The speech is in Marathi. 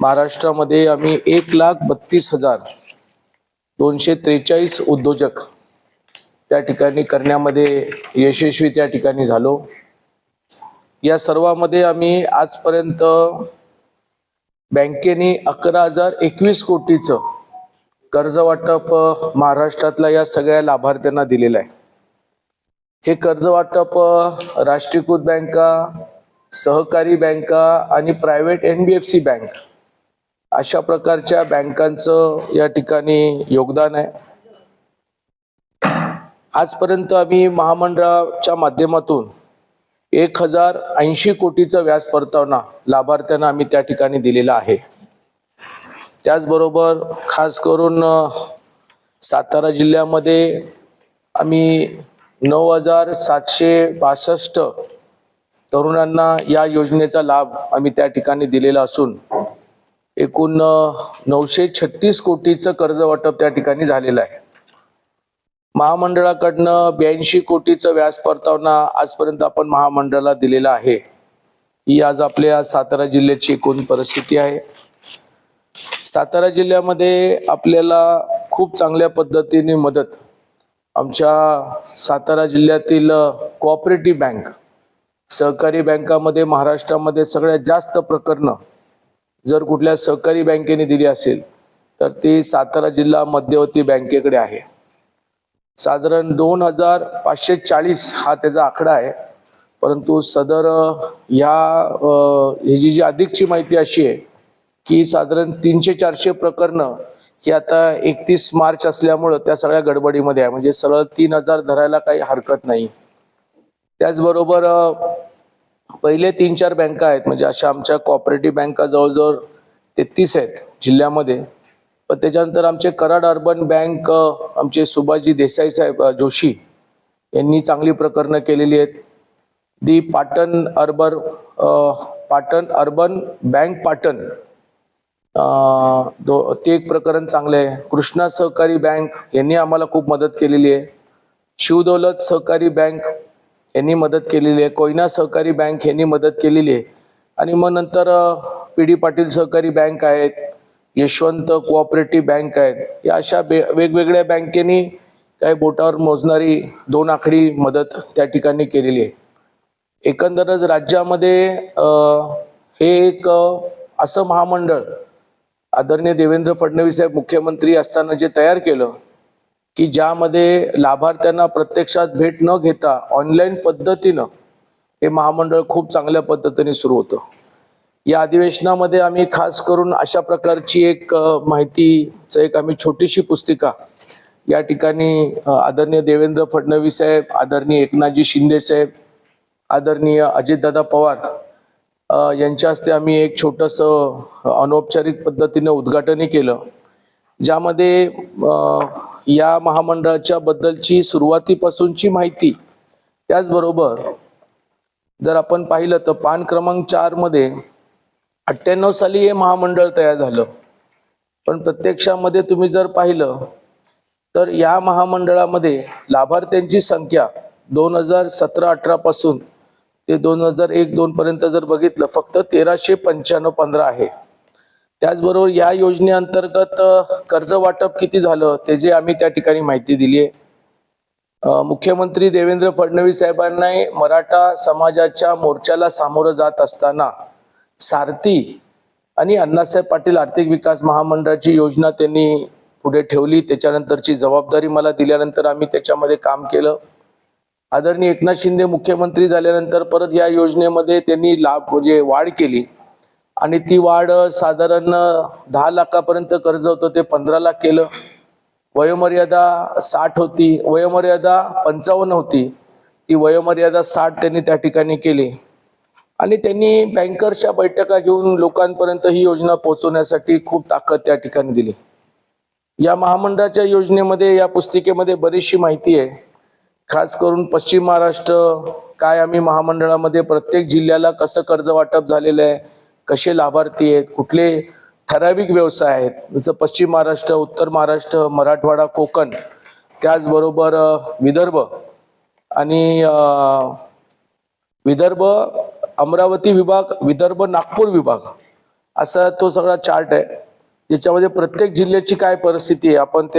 महाराष्ट्रामध्ये आम्ही एक लाख बत्तीस हजार दोनशे त्रेचाळीस उद्योजक त्या ठिकाणी करण्यामध्ये यशस्वी त्या ठिकाणी झालो. या सर्वामध्ये आम्ही आजपर्यंत बँकेने अकरा हजार एकवीस कोटीचं कर्ज वाटप महाराष्ट्रातल्या या सगळ्या लाभार्थ्यांना दिलेलं आहे. हे कर्ज वाटप राष्ट्रीयकृत बँका सहकारी बँका आणि private N B F C bank अशा प्रकारच्या बँकांचं या ठिकाणी योगदान आहे. आजपर्यंत आम्ही महामंडळाच्या माध्यमातून एक हजार ऐंशी कोटीचा व्याज परतावना लाभार्थ्यांना आम्ही त्या ठिकाणी दिलेला आहे. त्याचबरोबर खास करून सातारा जिल्ह्यामध्ये आम्ही नऊ हजार सातशे बासष्ट तरुणांना या योजनेचा लाभ आम्ही त्या ठिकाणी दिलेला असून एकूण नऊशे छत्तीस कोटीचं कर्ज वाटप त्या ठिकाणी झालेलं आहे. महामंडळाकडनं ब्याऐंशी कोटीचं व्याज परतावना आजपर्यंत आपण महामंडळाला दिलेला आहे. ही आज आपल्या सातारा जिल्ह्याची एकूण परिस्थिती आहे. सातारा जिल्ह्यामध्ये आपल्याला खूप चांगल्या पद्धतीने मदत. आमच्या सातारा जिल्ह्यातील कोऑपरेटिव्ह बँक सहकारी बँकामध्ये महाराष्ट्रामध्ये सगळ्यात जास्त प्रकरणं जर कुठल्या सहकारी बँकेने दिली असेल तर ती सातारा जिल्हा मध्यवर्ती बँकेकडे आहे. साधारण दोन हजार पाचशे चाळीस हा त्याचा आकडा आहे. परंतु सदर ह्या ह्याची जी अधिकची माहिती अशी आहे की साधारण तीनशे चारशे प्रकरणं ही आता एकतीस मार्च असल्यामुळं त्या सगळ्या गडबडीमध्ये आहे. म्हणजे सरळ तीन हजार धरायला काही हरकत नाही. त्याचबरोबर पहिले तीन चार बँका आहेत म्हणजे अशा आमच्या कॉपरेटिव्ह बँका जवळजवळ तेहतीस आहेत जिल्ह्यामध्ये. पण त्याच्यानंतर आमचे कराड अर्बन बँक आमचे सुभाषजी देसाई साहेब जोशी यांनी चांगली प्रकरणं केलेली आहेत. The Patan urban Patan urban bank Patan दो- ते एक प्रकरण चांगलं आहे. कृष्णा सहकारी बँक यांनी आम्हाला खूप मदत केलेली आहे. शिवदौलत सहकारी बँक यांनी मदत केलेली आहे. कोयना सहकारी बँक यांनी मदत केलेली आहे. आणि मग नंतर पी डी पाटील सहकारी बँक आहेत यशवंत कोऑपरेटिव्ह बँक आहेत. या अशा बे वेगवेगळ्या बँकेनी काही बोटावर मोजणारी दोन आकडी मदत त्या ठिकाणी केलेली आहे. एकंदरच राज्यामध्ये हे एक असं महामंडळ आदरणीय देवेंद्र फडणवीस साहेब मुख्यमंत्री असताना जे तयार केलं की ज्यामध्ये लाभार्थ्यांना प्रत्यक्षात भेट न घेता ऑनलाईन पद्धतीनं हे महामंडळ खूप चांगल्या पद्धतीने सुरू होतं. या अधिवेशनामध्ये आम्ही खास करून अशा प्रकारची एक माहितीचं एक आम्ही छोटीशी पुस्तिका या ठिकाणी आदरणीय देवेंद्र फडणवीस साहेब आदरणीय एकनाथजी शिंदे साहेब आदरणीय अजितदादा पवार यांच्या हस्ते आम्ही एक छोटस अनौपचारिक पद्धतीने उद्घाटनही केलं. ज्यामध्ये या महामंडळाच्या बद्दलची सुरुवातीपासूनची माहिती त्याचबरोबर जर आपण पाहिलं तर पान क्रमांक चारमध्ये अठ्ठ्याण्णव साली हे महामंडळ तयार झालं. पण प्रत्यक्षामध्ये तुम्ही जर पाहिलं तर या महामंडळामध्ये लाभार्थ्यांची संख्या दोन हजार सतरा अठरा पासून ते दोन हजार एक दोन पर्यंत जर बघितलं फक्त तेराशे पंच्याण्णव पंधरा आहे. त्याचबरोबर या योजनेअंतर्गत कर्ज वाटप किती झालं त्याची आम्ही त्या ठिकाणी माहिती दिली आहे. मुख्यमंत्री देवेंद्र फडणवीस साहेबांनी मराठा समाजाच्या मोर्चाला सामोरं जात असताना सारथी आणि अण्णासाहेब पाटील आर्थिक विकास महामंडळाची योजना त्यांनी पुढे ठेवली. त्याच्यानंतरची जबाबदारी मला दिल्यानंतर आम्ही त्याच्यामध्ये काम केलं. आदरणीय एकनाथ शिंदे मुख्यमंत्री झाल्यानंतर परत या योजनेमध्ये त्यांनी लाभ म्हणजे वाढ केली. आणि ती वाढ साधारण दहा लाखापर्यंत कर्ज होतं ते पंधरा लाख केलं. वयोमर्यादा साठ होती. वयोमर्यादा पंचावन्न होती. ती वयोमर्यादा साठ त्यांनी त्या ठिकाणी केली. आणि त्यांनी बँकर्सच्या बैठका घेऊन लोकांपर्यंत ही योजना पोहोचवण्यासाठी खूप ताकद त्या ठिकाणी दिली. या महामंडळाच्या योजनेमध्ये या पुस्तिकेमध्ये बरीचशी माहिती आहे. खास करून पश्चिम महाराष्ट्र काय आम्ही महामंडळामध्ये प्रत्येक जिल्ह्याला कसं कर्ज वाटप झालेलं आहे कसे लाभार्थी आहेत कुठले ठराविक व्यवसाय आहेत जसं पश्चिम महाराष्ट्र उत्तर महाराष्ट्र मराठवाडा कोकण त्याचबरोबर विदर्भ आणि विदर्भ अमरावती विभाग विदर्भ नागपूर विभाग असा तो सगळा चार्ट आहे. ज्याच्यामध्ये प्रत्येक जिल्ह्याची काय परिस्थिती आहे आपण ते